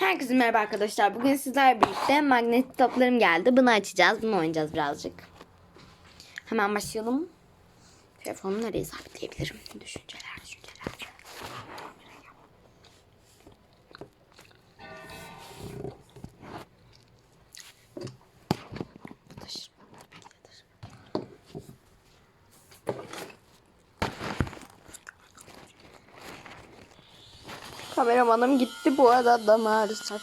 Herkese merhaba arkadaşlar. Bugün sizlerle birlikte magnet toplarım geldi. Bunu açacağız. Bunu oynayacağız birazcık. Hemen başlayalım. Telefonumu nereye sabitleyebilirim? Düşünceler, düşünceler. Kameramanım gitti bu arada maalesef.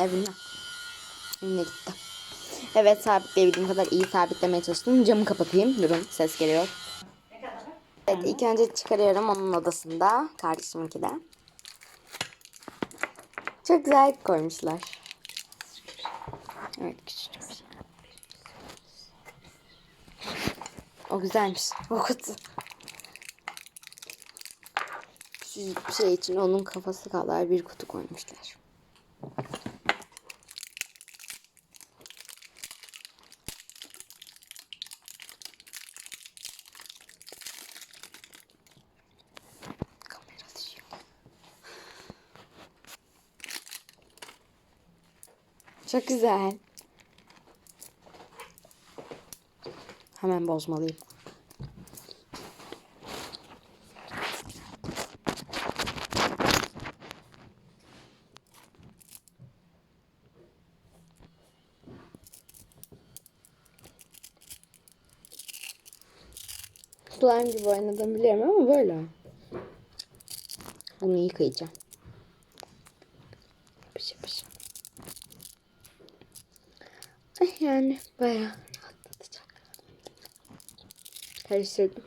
Evine. Evine gitti. Evet sabitleyebildiğim kadar iyi sabitlemeye çalıştım. Camı kapatayım. Durun ses geliyor. Evet ilk önce çıkarıyorum onun odasında. Kardeşiminki de. Çok güzel koymuşlar. Evet küçücük şey. O güzelmiş. O kutu. Bir şey için onun kafası kadar bir kutu koymuşlar. Düşüyor. Çok güzel. Hemen bozmalıyım. Slime gibi oynadım biliyorum ama böyle. Bunu yıkayacağım. Yapış yapış. Yani bayağı rahatlatacak. Karıştırdım.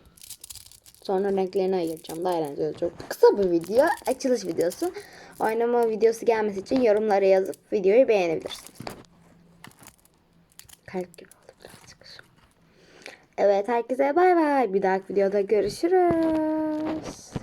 Sonra renklerini ayıracağım. Daha eğlenceli çok kısa bir video. Açılış videosu. Oynama videosu gelmesi için yorumlara yazıp videoyu beğenebilirsiniz. Kalp gibi. Evet herkese bay bay. Bir dahaki videoda görüşürüz.